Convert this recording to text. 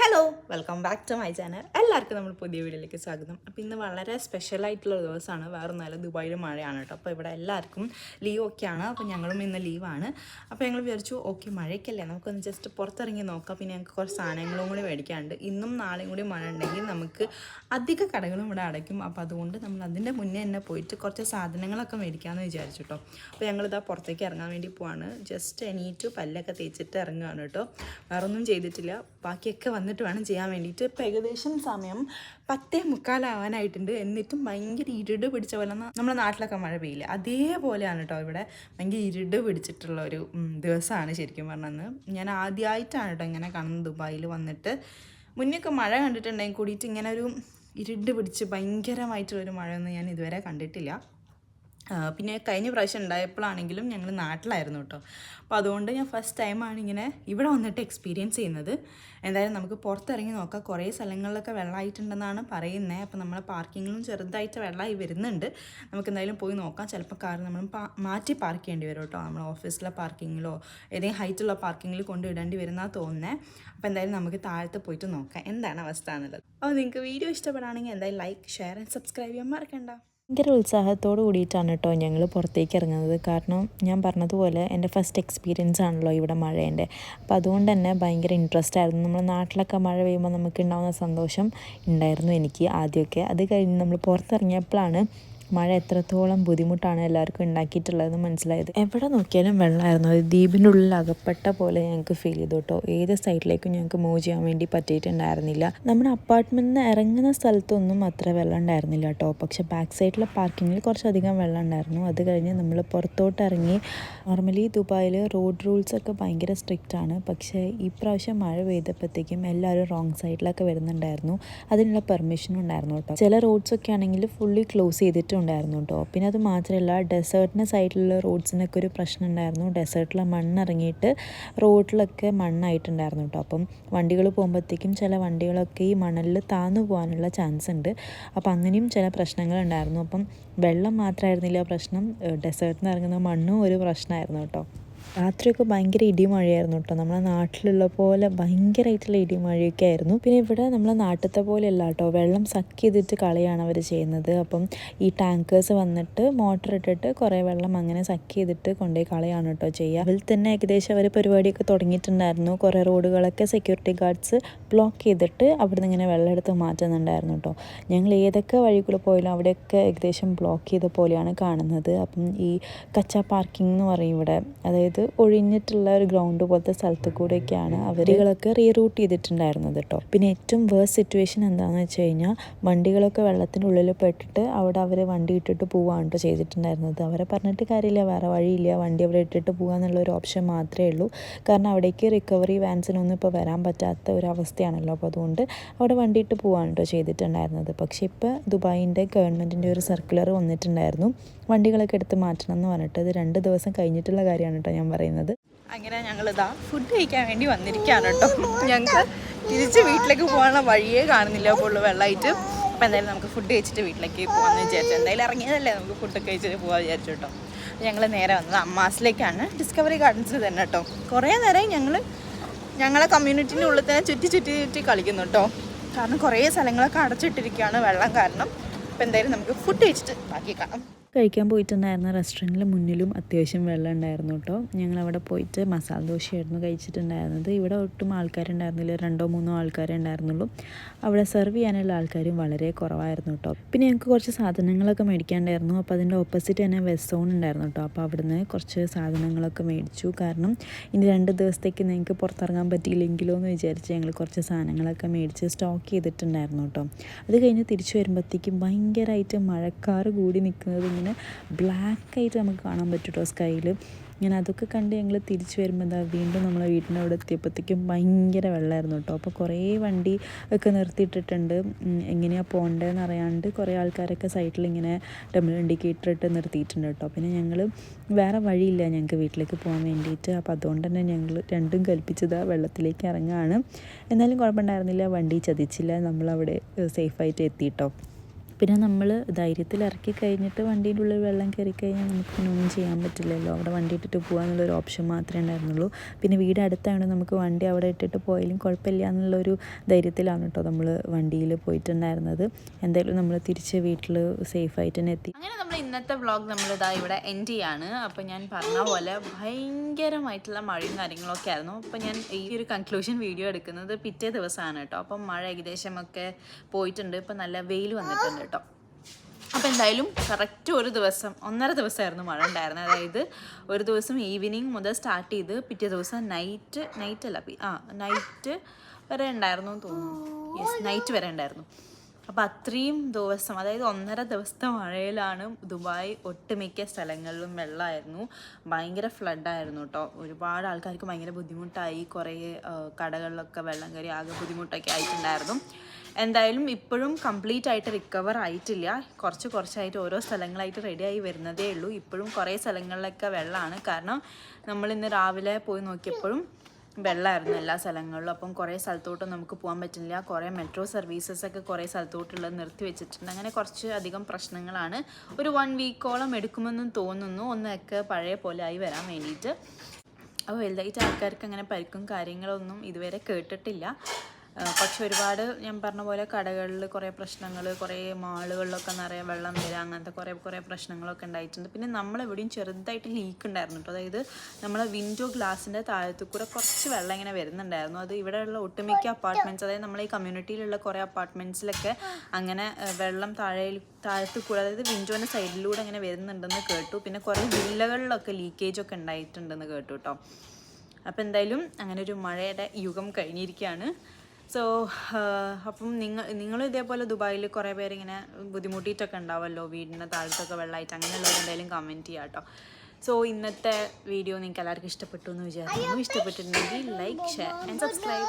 Hello welcome back to my channel എല്ലാവർക്കും നമ്മൾ പുതിയ വീഡിയോയിലേക്ക് സ്വാഗതം. അപ്പോൾ ഇന്ന് വളരെ സ്പെഷ്യൽ ആയിട്ടുള്ള ദിവസമാണ്. വേറെ നല്ല ദുബായിൽ മഴയാണ് കേട്ടോ അപ്പോൾ ഇവിടെ എല്ലാവർക്കും ലീവ് ഒക്കെയാണ് അപ്പോൾ ഞങ്ങളും ഇന്ന് ലീവാണ് അപ്പോൾ ഞങ്ങൾ വിചാരിച്ചു ഓക്കെ മഴയ്ക്കല്ലേ നമുക്കൊന്ന് ജസ്റ്റ് പുറത്തിറങ്ങി നോക്കാം. പിന്നെ ഞങ്ങൾക്ക് കുറച്ച് സാധനങ്ങളും കൂടി മേടിക്കാനുണ്ട്. ഇന്നും നാളെയും കൂടി മഴ ഉണ്ടെങ്കിൽ നമുക്ക് അധിക കടകളും ഇവിടെ അടയ്ക്കും. അപ്പോൾ അതുകൊണ്ട് നമ്മൾ അതിന്റെ മുന്നേ തന്നെ പോയിട്ട് കുറച്ച് സാധനങ്ങളൊക്കെ മേടിക്കാമെന്ന് വിചാരിച്ചു കേട്ടോ അപ്പോൾ ഞങ്ങളിതാ പുറത്തേക്ക് ഇറങ്ങാൻ വേണ്ടി പോവാണ്. ജസ്റ്റ് എണീറ്റ് പല്ലൊക്കെ തേച്ചിട്ട് ഇറങ്ങുകയാണ് കേട്ടോ. വേറൊന്നും ചെയ്തിട്ടില്ല. ബാക്കിയൊക്കെ വന്നിട്ട് വേണം ചെയ്യാൻ വേണ്ടിയിട്ട്. ഇപ്പം ഏകദേശം സമയം പത്തേ മുക്കാലാവാനായിട്ടുണ്ട്. എന്നിട്ടും ഭയങ്കര ഇരുട് പിടിച്ച പോലെ നമ്മുടെ നാട്ടിലൊക്കെ മഴ പെയ്യില്ല. അതേപോലെയാണ് കേട്ടോ ഇവിടെ. ഭയങ്കര ഇരുട് പിടിച്ചിട്ടുള്ള ഒരു ദിവസമാണ് ശരിക്കും പറഞ്ഞത് ഞാൻ ആദ്യമായിട്ടാണ് കേട്ടോ ഇങ്ങനെ കാണുന്നത് ദുബായിൽ വന്നിട്ട്. മുന്നൊക്കെ മഴ കണ്ടിട്ടുണ്ടെങ്കിൽ കൂടിയിട്ട് ഇങ്ങനെ ഒരു ഇരുട് പിടിച്ച് ഭയങ്കരമായിട്ടുള്ളൊരു മഴയൊന്നും ഞാൻ ഇതുവരെ കണ്ടിട്ടില്ല. പിന്നെ കഴിഞ്ഞ പ്രാവശ്യം ഉണ്ടായപ്പോഴാണെങ്കിലും ഞങ്ങൾ നാട്ടിലായിരുന്നു കേട്ടോ. അപ്പോൾ അതുകൊണ്ട് ഞാൻ ഫസ്റ്റ് ടൈമാണ് ഇങ്ങനെ ഇവിടെ വന്നിട്ട് എക്സ്പീരിയൻസ് ചെയ്യുന്നത്. എന്തായാലും നമുക്ക് പുറത്തിറങ്ങി നോക്കാം. കുറേ സ്ഥലങ്ങളിലൊക്കെ വെള്ളമായിട്ടുണ്ടെന്നാണ് പറയുന്നത് അപ്പോൾ നമ്മളെ പാർക്കിങ്ങിലും ചെറുതായിട്ട് വെള്ളമായി വരുന്നുണ്ട്. നമുക്ക് എന്തായാലും പോയി നോക്കാം. ചിലപ്പോൾ കാർ നമ്മൾ മാറ്റി പാർക്ക് ചെയ്യേണ്ടി വരും കേട്ടോ. നമ്മൾ ഓഫീസിലെ പാർക്കിങ്ങിലോ ഏതെങ്കിലും ഹൈറ്റുള്ള പാർക്കിങ്ങിൽ കൊണ്ട് ഇടേണ്ടി വരുന്നതാണ് തോന്നുന്നത് അപ്പോൾ എന്തായാലും നമുക്ക് താഴത്ത് പോയിട്ട് നോക്കാം. എന്താണ് അവസ്ഥ എന്നുള്ളത്. അപ്പോൾ നിങ്ങൾക്ക് വീഡിയോ ഇഷ്ടപ്പെടുകയാണെങ്കിൽ എന്തായാലും ലൈക്ക് ഷെയർ ആൻഡ് സബ്സ്ക്രൈബ് ചെയ്യാൻ മറക്കണ്ട. ഭയങ്കര ഉത്സാഹത്തോട് കൂടിയിട്ടാണ് കേട്ടോ ഞങ്ങൾ പുറത്തേക്ക് ഇറങ്ങുന്നത്. കാരണം ഞാൻ പറഞ്ഞതുപോലെ എന്റെ ഫസ്റ്റ് എക്സ്പീരിയൻസ് ആണല്ലോ ഇവിടെ മഴേന്റെ. അപ്പോൾ അതുകൊണ്ട് തന്നെ ഭയങ്കര ഇൻട്രസ്റ്റ് ആയിരുന്നു. നമ്മൾ നാട്ടിലൊക്കെ മഴ പെയ്യുമ്പോൾ നമുക്ക് ഉണ്ടാകുന്ന സന്തോഷം ഉണ്ടായിരുന്നു എനിക്ക് ആദ്യമൊക്കെ. അത് കഴിഞ്ഞ് നമ്മൾ പുറത്തിറങ്ങിയപ്പോഴാണ് മഴ എത്രത്തോളം ബുദ്ധിമുട്ടാണ് എല്ലാവർക്കും ഉണ്ടാക്കിയിട്ടുള്ളതെന്ന് മനസ്സിലായത്. എവിടെ നോക്കിയാലും വെള്ളമായിരുന്നു. അത് ദ്വീപിന്റെ ഉള്ളിൽ അകപ്പെട്ട പോലെ ഞങ്ങൾക്ക് ഫീൽ ചെയ്തു കേട്ടോ ഏത് സൈഡിലേക്കും ഞങ്ങൾക്ക് മൂവ് ചെയ്യാൻ വേണ്ടി പറ്റിയിട്ടുണ്ടായിരുന്നില്ല. നമ്മുടെ അപ്പാർട്ട്മെന്റിൽ ഇറങ്ങുന്ന സ്ഥലത്തൊന്നും അത്ര വെള്ളം ഉണ്ടായിരുന്നില്ല കേട്ടോ പക്ഷേ ബാക്ക് സൈഡിലെ പാർക്കിങ്ങിൽ കുറച്ചധികം വെള്ളം ഉണ്ടായിരുന്നു. അത് കഴിഞ്ഞ് നമ്മൾ പുറത്തോട്ട് ഇറങ്ങി നോർമലി ദുബായിൽ റോഡ് റൂൾസ് ഒക്കെ ഭയങ്കര സ്ട്രിക്റ്റ് ആണ്. പക്ഷേ ഈ പ്രാവശ്യം മഴ പെയ്തപ്പോഴത്തേക്കും എല്ലാവരും റോങ് സൈഡിലൊക്കെ വരുന്നുണ്ടായിരുന്നു. അതിനുള്ള പെർമിഷനും ഉണ്ടായിരുന്നു കേട്ടോ ചില റോഡ്സ് ഒക്കെ ആണെങ്കിൽ ഫുള്ളി ക്ലോസ് ചെയ്തിട്ടുണ്ടായിരുന്നു കേട്ടോ പിന്നെ അത് മാത്രമല്ല ഡെസേർട്ടിന്റെ സൈഡിലുള്ള റോഡ്സിനൊക്കെ ഒരു പ്രശ്നം ഉണ്ടായിരുന്നു. ഡെസേർട്ടിലെ മണ്ണിറങ്ങിയിട്ട് റോഡിലൊക്കെ മണ്ണായിട്ടുണ്ടായിരുന്നു കേട്ടോ അപ്പം വണ്ടികൾ പോകുമ്പോഴത്തേക്കും ചില വണ്ടികളൊക്കെ ഈ മണലിൽ താന്നു പോകാനുള്ള ചാൻസ് ഉണ്ട്. അപ്പം അങ്ങനെയും ചില പ്രശ്നങ്ങൾ ഉണ്ടായിരുന്നു. അപ്പം വെള്ളം മാത്രമായിരുന്നില്ല പ്രശ്നം. ഡെസേർട്ടിൽ നിന്ന് ഇറങ്ങുന്ന മണ്ണും ഒരു പ്രശ്നമായിരുന്നു കേട്ടോ രാത്രിയൊക്കെ ഭയങ്കര ഇടിമഴയായിരുന്നു കേട്ടോ. നമ്മളെ നാട്ടിലുള്ള പോലെ ഭയങ്കരമായിട്ടുള്ള ഇടിമഴയൊക്കെ ആയിരുന്നു. പിന്നെ ഇവിടെ നമ്മളെ നാട്ടിലത്തെ പോലെ അല്ല കേട്ടോ. വെള്ളം സക്ക് ചെയ്തിട്ട് കളിയാണ് അവർ ചെയ്യുന്നത്. അപ്പം ഈ ടാങ്കേഴ്സ് വന്നിട്ട് മോട്ടർ ഇട്ടിട്ട് കുറേ വെള്ളം അങ്ങനെ സക്ക് ചെയ്തിട്ട് കൊണ്ടുപോയി കളയാണ് കേട്ടോ ചെയ്യുക. അതിൽ തന്നെ ഏകദേശം അവർ പരിപാടിയൊക്കെ തുടങ്ങിയിട്ടുണ്ടായിരുന്നു. കുറേ റോഡുകളൊക്കെ സെക്യൂരിറ്റി ഗാർഡ്സ് ബ്ലോക്ക് ചെയ്തിട്ട് അവിടുന്ന് ഇങ്ങനെ വെള്ളം എടുത്ത് മാറ്റുന്നുണ്ടായിരുന്നു കേട്ടോ. ഞങ്ങൾ ഏതൊക്കെ വഴികളിൽ പോയാലും അവിടെയൊക്കെ ഏകദേശം ബ്ലോക്ക് ചെയ്ത പോലെയാണ് കാണുന്നത്. അപ്പം ഈ കച്ച പാർക്കിംഗ് എന്ന് പറയും ഇവിടെ. അതായത് ഒഴിഞ്ഞിട്ടുള്ള ഒരു ഗ്രൗണ്ട് പോലത്തെ സ്ഥലത്ത് കൂടെയൊക്കെയാണ് അവരുകളൊക്കെ റീറൂട്ട് ചെയ്തിട്ടുണ്ടായിരുന്നത് കേട്ടോ പിന്നെ ഏറ്റവും വേഴ്സ് സിറ്റുവേഷൻ എന്താണെന്ന് വെച്ച് കഴിഞ്ഞാൽ വണ്ടികളൊക്കെ വെള്ളത്തിനുള്ളിൽ പെട്ടിട്ട് അവിടെ അവർ വണ്ടി ഇട്ടിട്ട് പോവാണ് കേട്ടോ ചെയ്തിട്ടുണ്ടായിരുന്നത്. അവരെ പറഞ്ഞിട്ട് കാര്യമില്ല വേറെ വഴിയില്ല. വണ്ടി അവിടെ ഇട്ടിട്ട് പോകാന്നുള്ള ഒരു ഓപ്ഷൻ മാത്രമേ ഉള്ളൂ. കാരണം അവിടേക്ക് റിക്കവറി വാൻസിനൊന്നും ഇപ്പോൾ വരാൻ പറ്റാത്ത ഒരു അവസ്ഥയാണല്ലോ. അപ്പോൾ അതുകൊണ്ട് അവിടെ വണ്ടി ഇട്ട് പോവാണ് ചെയ്തിട്ടുണ്ടായിരുന്നത്. പക്ഷേ ഇപ്പോൾ ദുബായിന്റെ ഗവൺമെന്റിന്റെ ഒരു സർക്കുലർ വന്നിട്ടുണ്ടായിരുന്നു. വണ്ടികളൊക്കെ എടുത്ത് മാറ്റണം എന്ന് പറഞ്ഞിട്ട് അത് രണ്ട് ദിവസം കഴിഞ്ഞിട്ടുള്ള കാര്യമാണ് കേട്ടോ ഞാൻ പറയുന്നത്. അങ്ങനെ ഞങ്ങളിതാ ഫുഡ് കഴിക്കാൻ വേണ്ടി വന്നിരിക്കുകയാണ് കേട്ടോ. ഞങ്ങൾക്ക് തിരിച്ച് വീട്ടിലേക്ക് പോകാനുള്ള വഴിയേ കാണുന്നില്ല. ഫുള്ള് വെള്ളമായിട്ട് അപ്പം എന്തായാലും നമുക്ക് ഫുഡ് കഴിച്ചിട്ട് വീട്ടിലേക്ക് പോകാമെന്ന് വിചാരിച്ചു. എന്തായാലും ഇറങ്ങിയതല്ലേ നമുക്ക് ഫുഡ് കഴിച്ചിട്ട് പോകാൻ വിചാരിച്ചു കേട്ടോ. ഞങ്ങൾ നേരെ വന്നത് അമ്മാസിലേക്കാണ്. ഡിസ്കവറി ഗാർഡൻസിൽ തന്നെ കേട്ടോ. കുറേ നേരം ഞങ്ങൾ ഞങ്ങളെ കമ്മ്യൂണിറ്റീന്റെ ഉള്ളിൽ തന്നെ ചുറ്റി ചുറ്റി ചുറ്റി കളിക്കുന്നു കേട്ടോ. കാരണം കുറേ സ്ഥലങ്ങളൊക്കെ അടച്ചിട്ടിരിക്കുകയാണ് വെള്ളം കാരണം. അപ്പോൾ എന്തായാലും നമുക്ക് ഫുഡ് കഴിച്ചിട്ട് ബാക്കി കാണാം. കഴിക്കാൻ പോയിട്ടുണ്ടായിരുന്ന റെസ്റ്റോറന്റിൽ മുന്നിലും അത്യാവശ്യം വെള്ളം ഉണ്ടായിരുന്നു കേട്ടോ ഞങ്ങൾ അവിടെ പോയിട്ട് മസാല ദോശയായിരുന്നു കഴിച്ചിട്ടുണ്ടായിരുന്നത്. ഇവിടെ ഒട്ടും ആൾക്കാരുണ്ടായിരുന്നില്ല. രണ്ടോ മൂന്നോ ആൾക്കാരേ ഉണ്ടായിരുന്നുള്ളൂ. അവിടെ സെർവ് ചെയ്യാനുള്ള ആൾക്കാരും വളരെ കുറവായിരുന്നു കേട്ടോ പിന്നെ ഞങ്ങൾക്ക് കുറച്ച് സാധനങ്ങളൊക്കെ മേടിക്കാണ്ടായിരുന്നു അപ്പോൾ അതിന്റെ ഓപ്പോസിറ്റ് തന്നെ വെസ്റ്റ് സോൺ ഉണ്ടായിരുന്നു കേട്ടോ അപ്പോൾ അവിടുന്ന് കുറച്ച് സാധനങ്ങളൊക്കെ മേടിച്ചു. കാരണം ഇനി രണ്ട് ദിവസത്തേക്ക് നിങ്ങൾക്ക് പുറത്തിറങ്ങാൻ പറ്റിയില്ലെങ്കിലോ എന്ന് വിചാരിച്ച് ഞങ്ങൾ കുറച്ച് സാധനങ്ങളൊക്കെ മേടിച്ച് സ്റ്റോക്ക് ചെയ്തിട്ടുണ്ടായിരുന്നു കേട്ടോ അത് കഴിഞ്ഞ് തിരിച്ചു വരുമ്പോഴത്തേക്കും ഭയങ്കരമായിട്ട് മഴക്കാറ് കൂടി നിൽക്കുന്നത് ഇങ്ങനെ ബ്ലാക്ക് ആയിട്ട് നമുക്ക് കാണാൻ പറ്റും കേട്ടോ സ്കൈയിൽ ഞാൻ അതൊക്കെ കണ്ട് ഞങ്ങൾ തിരിച്ചു വരുമ്പോൾ എന്താ വീണ്ടും നമ്മളെ വീട്ടിന്റെ അവിടെ എത്തിയപ്പോഴത്തേക്കും ഭയങ്കര വെള്ളമായിരുന്നു കേട്ടോ. അപ്പോൾ കുറേ വണ്ടി ഒക്കെ നിർത്തിയിട്ടിട്ടുണ്ട്. എങ്ങനെയാണ് പോകേണ്ടതെന്ന് അറിയാണ്ട് കുറേ ആൾക്കാരൊക്കെ സൈഡിൽ ഇങ്ങനെ ഡബിൾ ഇൻഡിക്കേറ്റർ ഇട്ട് നിർത്തിയിട്ടുണ്ട് കേട്ടോ. പിന്നെ ഞങ്ങൾ വേറെ വഴിയില്ല ഞങ്ങൾക്ക് വീട്ടിലേക്ക് പോകാൻ വേണ്ടിയിട്ട് അപ്പോൾ അതുകൊണ്ട് തന്നെ ഞങ്ങൾ രണ്ടും കൽപ്പിച്ചത് വെള്ളത്തിലേക്ക് ഇറങ്ങുകയാണ് എന്നാലും കുഴപ്പമുണ്ടായിരുന്നില്ല. വണ്ടി ചതിച്ചില്ല. നമ്മളവിടെ സേഫായിട്ട് എത്തിയിട്ടോ. പിന്നെ നമ്മൾ ധൈര്യത്തിൽ ഇറക്കി കഴിഞ്ഞിട്ട് വണ്ടീന്റെ ഉള്ളിൽ വെള്ളം കയറി കഴിഞ്ഞാൽ നമുക്ക് പിന്നെ ഒന്നും ചെയ്യാൻ പറ്റില്ലല്ലോ. അവിടെ വണ്ടി ഇട്ടിട്ട് പോകാന്നുള്ളൊരു ഓപ്ഷൻ മാത്രമേ ഉണ്ടായിരുന്നുള്ളൂ. പിന്നെ വീട് അടുത്തായതുകൊണ്ട് നമുക്ക് വണ്ടി അവിടെ ഇട്ടിട്ട് പോയാലും കുഴപ്പമില്ല എന്നുള്ളൊരു ധൈര്യത്തിലാണ് കേട്ടോ നമ്മൾ വണ്ടിയിൽ പോയിട്ടുണ്ടായിരുന്നത്. എന്തായാലും നമ്മൾ തിരിച്ച് വീട്ടിൽ സേഫായിട്ട് തന്നെ എത്തി. അങ്ങനെ നമ്മൾ ഇന്നത്തെ വ്ളോഗ് ഇതാ ഇവിടെ എൻഡ് ചെയ്യാണ്. അപ്പോൾ ഞാൻ പറഞ്ഞ പോലെ ഭയങ്കരമായിട്ടുള്ള മഴയും കാര്യങ്ങളൊക്കെ ആയിരുന്നു. അപ്പോൾ ഞാൻ ഈ ഒരു കൺക്ലൂഷൻ വീഡിയോ എടുക്കുന്നത് പിറ്റേ ദിവസമാണ് കേട്ടോ. അപ്പം മഴ ഏകദേശമൊക്കെ പോയിട്ടുണ്ട്. ഇപ്പം നല്ല വെയിൽ വന്നിട്ടുണ്ട് കേട്ടോ. അപ്പോൾ എന്തായാലും കറക്റ്റ് ഒരു ദിവസം ഒന്നര ദിവസമായിരുന്നു മഴ ഉണ്ടായിരുന്നത്. അതായത് ഒരു ദിവസം ഈവനിങ് മുതൽ സ്റ്റാർട്ട് ചെയ്ത് പിറ്റേ ദിവസം നൈറ്റ് നൈറ്റ് അല്ല ആ നൈറ്റ് വരെ ഉണ്ടായിരുന്നു എന്ന് തോന്നുന്നു. യെസ് നൈറ്റ് വരെ ഉണ്ടായിരുന്നു. അപ്പോൾ അത്രയും ദിവസം അതായത് ഒന്നര ദിവസത്തെ മഴയിലാണ് ദുബായ് ഒട്ടുമിക്ക സ്ഥലങ്ങളിലും വെള്ളമായിരുന്നു. ഭയങ്കര ഫ്ലഡായിരുന്നു കേട്ടോ ഒരുപാട് ആൾക്കാർക്ക് ഭയങ്കര ബുദ്ധിമുട്ടായി. കുറേ കടകളിലൊക്കെ വെള്ളം കയറി ആകെ ബുദ്ധിമുട്ടൊക്കെ ആയിട്ടുണ്ടായിരുന്നു. എന്തായാലും ഇപ്പോഴും കംപ്ലീറ്റ് ആയിട്ട് റിക്കവർ ആയിട്ടില്ല. കുറച്ച് കുറച്ചായിട്ട് ഓരോ സ്ഥലങ്ങളായിട്ട് റെഡിയായി വരുന്നതേ ഉള്ളൂ. ഇപ്പോഴും കുറേ സ്ഥലങ്ങളിലൊക്കെ വെള്ളമാണ്. കാരണം നമ്മൾ ഇന്ന് രാവിലെ പോയി നോക്കിയപ്പോഴും വെള്ളമായിരുന്നു എല്ലാ സ്ഥലങ്ങളിലും. അപ്പം കുറേ സ്ഥലത്തോട്ട് നമുക്ക് പോകാൻ പറ്റുന്നില്ല കുറേ മെട്രോ സർവീസസ് ഒക്കെ കുറേ സ്ഥലത്തോട്ടുള്ളത് നിർത്തി വെച്ചിട്ടുണ്ട്. അങ്ങനെ കുറച്ച് അധികം പ്രശ്നങ്ങളാണ്. ഒരു വൺ വീക്കോളം എടുക്കുമെന്നും തോന്നുന്നു. ഒന്നൊക്കെ പഴയ പോലെ ആയി വരാൻ വേണ്ടിയിട്ട്. അപ്പോൾ വലുതായിട്ട് ആൾക്കാർക്ക് അങ്ങനെ പരിക്കും കാര്യങ്ങളൊന്നും ഇതുവരെ കേട്ടിട്ടില്ല. പക്ഷെ ഒരുപാട് ഞാൻ പറഞ്ഞ പോലെ കടകളിൽ കുറേ പ്രശ്നങ്ങൾ കുറേ മാളുകളിലൊക്കെ നിറയെ വെള്ളം വരിക അങ്ങനത്തെ കുറേ കുറേ പ്രശ്നങ്ങളൊക്കെ ഉണ്ടായിട്ടുണ്ട്. പിന്നെ നമ്മൾ എവിടെയും ചെറുതായിട്ട് ലീക്ക് ഉണ്ടായിരുന്നു. കേട്ടോ അതായത് നമ്മളെ വിൻഡോ ഗ്ലാസിന്റെ താഴത്തു കൂടെ കുറച്ച് വെള്ളം ഇങ്ങനെ വരുന്നുണ്ടായിരുന്നു. അത് ഇവിടെയുള്ള ഒട്ടുമിക്ക അപ്പാർട്ട്മെന്റ്സ് അതായത് നമ്മളെ ഈ കമ്മ്യൂണിറ്റിയിലുള്ള കുറേ അപ്പാർട്ട്മെന്റ്സിലൊക്കെ അങ്ങനെ വെള്ളം താഴെ താഴത്ത് കൂടെ അതായത് വിൻഡോന്റെ സൈഡിലൂടെ അങ്ങനെ വരുന്നുണ്ടെന്ന് കേട്ടു. പിന്നെ കുറേ വില്ലകളിലൊക്കെ ലീക്കേജ് ഒക്കെ ഉണ്ടായിട്ടുണ്ടെന്ന് കേട്ടു കേട്ടോ അപ്പോൾ എന്തായാലും അങ്ങനെ ഒരു മഴയുടെ യുഗം കഴിഞ്ഞിരിക്കുകയാണ്. സോ അപ്പം നിങ്ങൾ നിങ്ങളും ഇതേപോലെ ദുബായിൽ കുറേ പേര് ഇങ്ങനെ ബുദ്ധിമുട്ടിയിട്ടൊക്കെ ഉണ്ടാവുമല്ലോ വീടിന്റെ താഴത്തൊക്കെ വെള്ളമായിട്ട് അങ്ങനെയുള്ളവർ എന്തായാലും കമന്റ് ചെയ്യാം കേട്ടോ സോ ഇന്നത്തെ വീഡിയോ നിങ്ങൾക്ക് എല്ലാവർക്കും ഇഷ്ടപ്പെട്ടു എന്ന് വിചാരിക്കുന്നു. ഇഷ്ടപ്പെട്ടിട്ടുണ്ടെങ്കിൽ ലൈക്ക് ഷെയർ ആൻഡ് സബ്സ്ക്രൈബ്